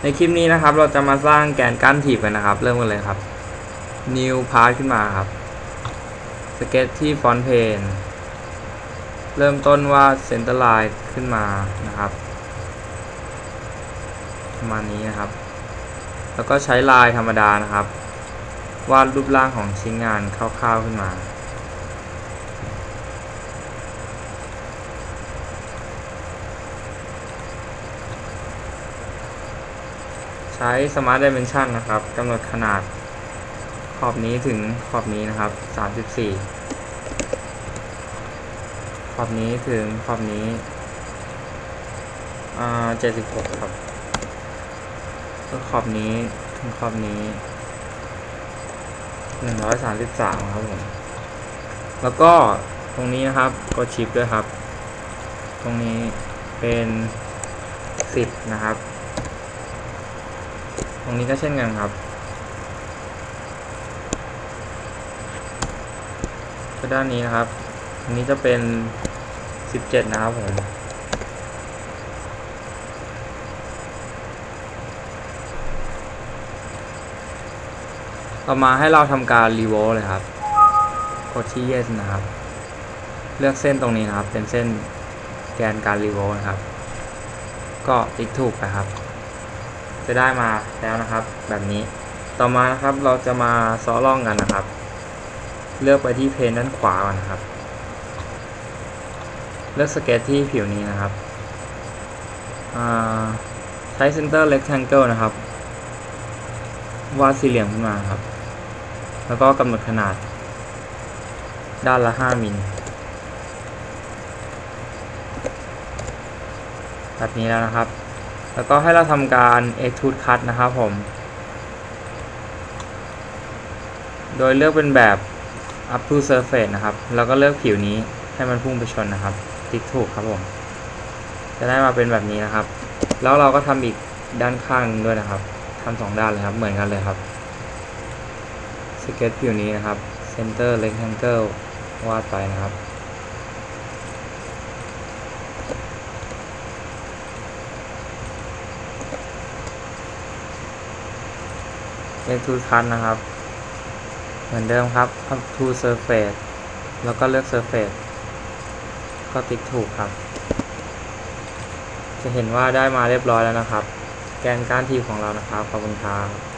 ในคลิปนี้นะครับ เราจะมาสร้างแกนกั้นถีบกันนะครับ เริ่มกันเลยครับ new part ขึ้นมาครับ สเก็ตที่ฟอนต์เพนเริ่มต้นว่าเซนเตอร์ไลน์ขึ้นมานะครับประมาณนี้นะครับ แล้วก็ใช้ลายธรรมดานะครับ วาดรูปร่างของชิ้นงานคร่าวๆขึ้นมา ใช้ Smart Dimension นะครับกำหนดขนาดขอบนี้ถึงขอบนี้นะครับ 34 ขอบนี้ถึงขอบนี้เอ่า76ครับขอบนี้ถึงขอบนี้133ครับผม แล้วก็ตรงนี้นะครับกดชิปด้วยครับ ตรงนี้เป็น10นะครับ รงนี้ก็เช่นกันครับ ก็ด้านนี้นะครับอันนี้จะเป็น 17 นะครับผมต่อมาให้เราทำการรีโวลเลยครับกดที่ yes นะครับ เลือกเส้นตรงนี้นะครับ เป็นเส้นแกนการรีโวลนะครับ ก็ติ๊กถูกนะครับ จะได้มาแล้วนะครับ แบบนี้ต่อมานะครับเราจะมาซ้อล่องกันนะครับ เลือกไปที่เพนด้านขวาก่อนนะครับ เลือกสเก็ตที่ผิวนี้นะครับอ่าใช้ center rectangle นะครับวาดสี่เหลี่ยมขึ้นมาครับ แล้วก็กำหนดขนาด ด้านละ 5 มิลแบบนี้แล้วนะครับ แล้วก็ให้เราทำการ extrude cut นะครับผม โดยเลือกเป็นแบบ up to surface นะครับ แล้วก็เลือกผิวนี้ให้มันพุ่งไปชนนะครับติ๊กถูกครับผม จะได้มาเป็นแบบนี้นะครับ แล้วเราก็ทำอีกด้านข้างหนึ่งด้วยนะครับทำสองด้านเลยครับ เหมือนกันเลยครับ สเก็ตผิวนี้นะครับ center rectangle วาดไปนะครับ เป็นทูคันนะครับ เหมือนเดิมครับ up to surface แล้วก็เลือก surface ก็ติ๊กถูกครับ จะเห็นว่าได้มาเรียบร้อยแล้วนะครับ แกนก้านทีของเรานะครับ ขอบคุณครับ